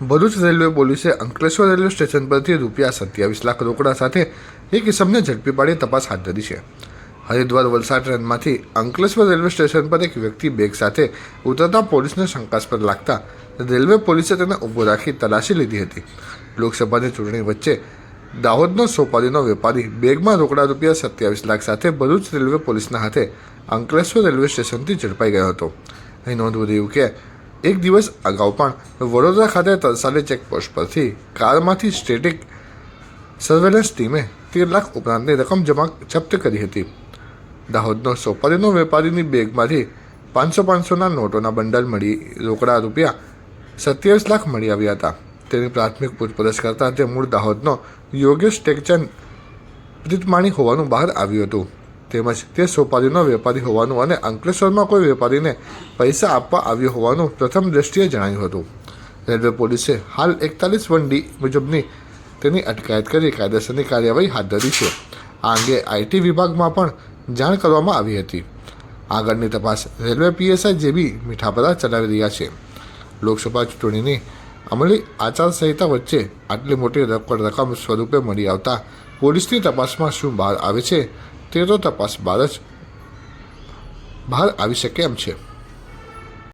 Bharuch railway પોલીસે Ankleshwar railway station પરથી રૂપિયા સત્યાવીસ લાખ રોકડા સાથે એક ઇસમને ઝડપી પાડી તપાસ હાથ ધરી છે. હરિદ્વાર વલસાડ ટ્રેનમાંથી અંકલેશ્વર રેલવે સ્ટેશન પર એક વ્યક્તિ બેગ સાથે ઉતરતા પોલીસને શંકાસ્પદ લાગતા રેલવે પોલીસે તેને ઊભો રાખી તલાશી લીધી હતી. લોકસભાની ચૂંટણી વચ્ચે દાહોદનો સોપારીનો વેપારી બેગમાં રોકડા રૂપિયા સત્યાવીસ લાખ સાથે ભરૂચ રેલવે પોલીસના હાથે અંકલેશ્વર રેલવે સ્ટેશનથી ઝડપાઈ ગયો હતો. અહીં નોંધવું રહ્યું કે એક દિવસ અગાઉ પણ વડોદરા ખાતે તરસાલી ચેકપોસ્ટ પરથી કારમાંથી સ્ટેટિક સર્વેલન્સ ટીમે તેર લાખ ઉપરાંતની રકમ જમા જપ્ત કરી હતી. દાહોદનો સોપારીનો વેપારીની બેગમાંથી પાંચસો પાંચસોના નોટોના બંડલ મળી, રોકડા રૂપિયા સત્યાવીસ લાખ મળી આવ્યા હતા. તેની પ્રાથમિક પૂછપરછ કરતાં તે મૂળ દાહોદનો યોગેશ ટેકચંદ પ્રીતમાણી હોવાનું બહાર આવ્યું હતું. તેમજ તે સોપારીનો વેપારી હોવાનું અને અંકલેશ્વરમાં કોઈ વેપારીને પૈસા આપવા આવ્યો હોવાનું પ્રથમ દ્રષ્ટિએ જણાયું હતું. રેલવે પોલીસે હાલ એકતાલીસ વન ડી મુજબની તેની અટકાયત કરી કાયદેસરની કાર્યવાહી હાથ ધરી છે. આ અંગે આઈટી વિભાગમાં પણ જાણ કરવામાં આવી હતી. આગળની તપાસ રેલવે પીએસઆઈ જેબી મીઠાપરા ચલાવી રહ્યા છે. લોકસભા ચૂંટણીની અમલી આચારસંહિતા વચ્ચે આટલી મોટી રકમ સ્વરૂપે મળી આવતા પોલીસની તપાસમાં શું બહાર આવે છે તે તો તપાસ બાદ જ બહાર આવી શકે એમ છે.